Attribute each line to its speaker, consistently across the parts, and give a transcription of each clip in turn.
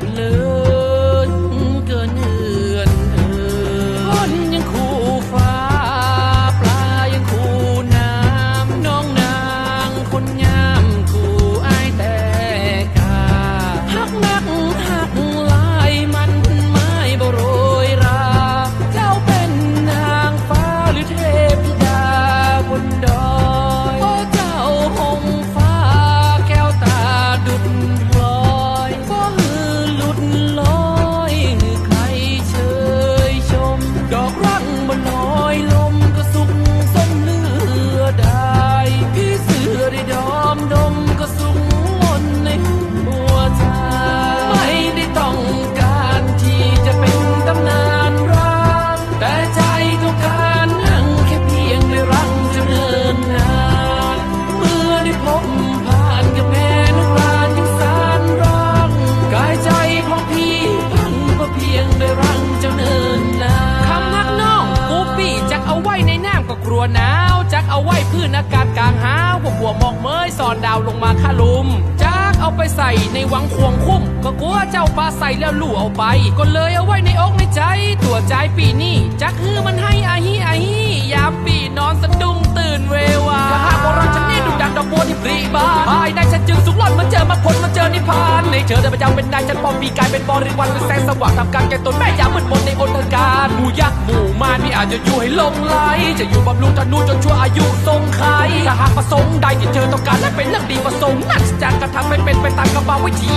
Speaker 1: เพลินเกินเอือนเอินคนยังคู่ฟ้า ปลายังคู่น้ำน้องนางคนงามคู่ไอแต่กาหักนักหักลายมันไม่บโรยรา เจ้าเป็นนางฟ้าหรือเทพธิดาบนดอยโอ้เจ้าหงฟ้าแก้วตาดุด วหนาวจักเอาไว้พืชนอากาศกลางหาวพวกบัวมอกเมยสอนดาวลงมาค่าลุมจักเอาไปใส่ในวังควงคุ้ม ก็กลัวเจ้าปลาใส่แล้วลู่เอาไป ก็เลยเอาไว้ในอกในใจ ตัวใจปีนี้จักฮือมันให้อาฮีอาฮียามปีนอนสะดุ้งตื่นเววาก็หากว่าเรากฉันี่ดุดันดอกบัวที่ปรีบานภายในฉันจึงสุขหล่อนมันเจอมาผลมันเจอนิพพานในเชิดเดินประจำเป็นนายฉันปอมปีกายเป็นบริวารเป็นแสงสว่างทำการแก่ตนแม่ยามมืดมนในอนทการ จะอยู่ให้ลงไหลจะอยู่บำรุงธนูจนชั่วอายุทรงไข่ถ้าหากประสงค์ใดที่เธอต้องการและเป็นเรื่องดีประสงค์นั่นจะกระทำให้เป็นไปตามกระบาวิธี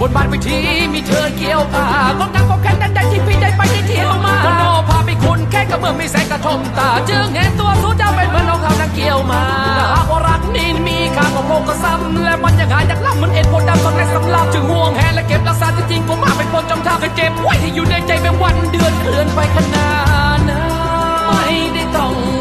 Speaker 1: บนบานวิธีมีเธอเกี่ยวกากต้องการความแค้นใดที่พี่ได้ไปได้เที่ยวมาก็นอพาไปคุณแค่ก็เมื่อมีแสงกระทบตา จึงเห็นตัวสู้เจ้าเป็นเหมือนรองเท้านักเกี่ยวมาถ้าหากว่ารักนินมีค่าของโลกก็ซ้ำและมันยังหายักล่ำมือนเอ็นผลดำตอนในสำลับจึงห่วงแหนและเก็บรักษาที่จริงผมมาเป็นคนจำทางเคยเจ็บไว้ที่อยู่ในใจเป็นวันเดือนเคลื่อนไปขนาด ainda tão